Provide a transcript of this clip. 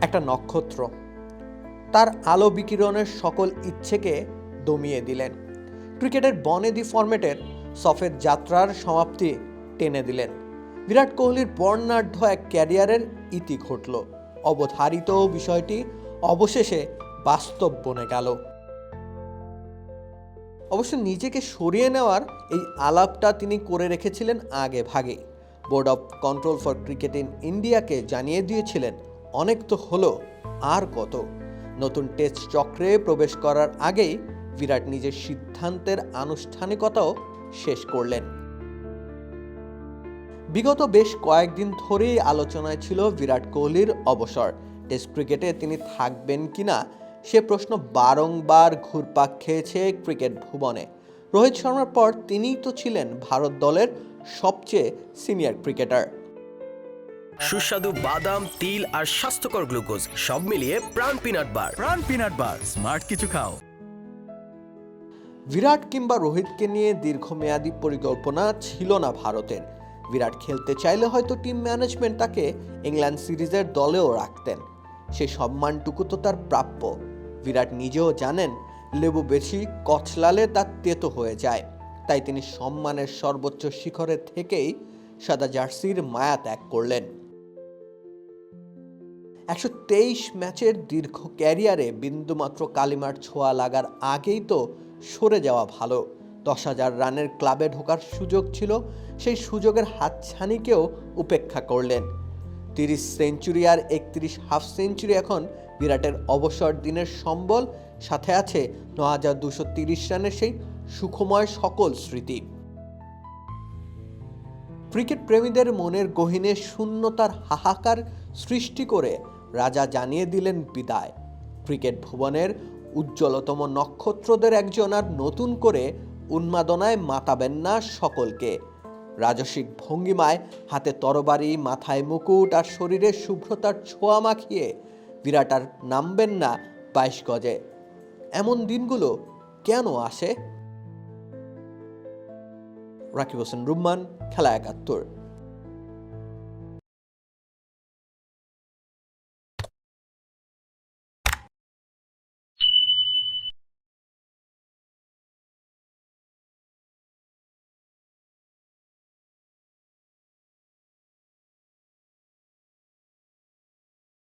একটা নক্ষত্র। তার আলো বিকিরণের সকল ইচ্ছেকে দমিয়ে দিলেন। ক্রিকেটের বনেদি ফরম্যাটের সফের যাত্রার সমাপ্তি টেনে দিলেন। বিরাট কোহলির বর্ণাঢ্য এক ক্যারিয়ারের ইতি ঘটল। অবধারিত বিষয়টি অবশেষে বাস্তব বনে গেল। অবশ্য নিজেকে সরিয়ে নেওয়ার এই আলাপটা তিনি করে রেখেছিলেন আগে ভাগে। Board of control for cricket in ইন্ডিয়াকে জানিয়ে দিয়েছিলেন অনেক তো হলো, আর কত? নতুন টেস্ট চক্রে প্রবেশ করার আগেই বিরাট নিজের সিদ্ধান্তের আনুষ্ঠানিকতাও শেষ করলেন। বিগত বেশ কয়েকদিন ধরেই আলোচনায় ছিল বিরাট কোহলির অবসর। টেস্ট ক্রিকেটে তিনি থাকবেন কিনা, সে প্রশ্ন বারংবার ঘুরপাক খেয়েছে ক্রিকেট ভুবনে। রোহিত শর্মার পর তিনিই তো ছিলেন ভারত দলের সবচেয়ে সিনিয়র ক্রিকেটার। সুস্বাদু বাদাম তিল আর স্বাস্থ্যকর গ্লুকোজ সব মিলিয়ে প্রাণ পিনাট বার। প্রাণ পিনাট বার স্মার্ট কিছু খাও। বিরাট কিংবা রোহিতকে নিয়ে দীর্ঘমেয়াদী পরিকল্পনা ছিল না ভারতের। বিরাট খেলতে চাইলে হয়তো টিম ম্যানেজমেন্ট তাকে ইংল্যান্ড সিরিজের দলেও রাখতেন। সে সম্মানটুকু তো তার প্রাপ্য। বিরাট নিজেও জানেন লেবু বেশি কচলালে তার তেতো হয়ে যায়। তাই তিনি সম্মানের সর্বোচ্চ শিখরে থেকেই সাদা জার্সির মায়া ত্যাগ করলেন। একশো তেইশ ম্যাচের দীর্ঘ ক্যারিয়ারে বিন্দুমাত্র কালিমার ছোঁয়া লাগার আগেই তো সরে যাওয়া ভালো। দশ হাজার রানের ক্লাবে ঢোকার সুযোগ ছিল, সেই সুযোগের হাতছানিকেও উপেক্ষা করলেন। তিরিশ সেঞ্চুরি আর একত্রিশ হাফ সেঞ্চুরি এখন বিরাটের অবসর দিনের সম্বল, সাথে আছে ন হাজার দুশো তিরিশ রানের সেই সুখময় সকল স্মৃতি। ক্রিকেট প্রেমীদের মনের গহীনে শূন্যতার হাহাকার সৃষ্টি করে রাজা জানিয়ে দিলেন বিদায়। ক্রিকেট ভুবনের উজ্জ্বলতম নক্ষত্রদের একজন আর নতুন করে উন্মাদনায় মাতাবেন না সকলকে। রাজসিক ভঙ্গিমায় হাতে তরবারি, মাথায় মুকুট আর শরীরে শুভ্রতার ছোঁয়া মাখিয়ে বিরাট আর নামবেন না বাইশ গজে। এমন দিনগুলো কেন আসে? রাকিব হোসেন, রুম্মান, খেলা একাত্তর।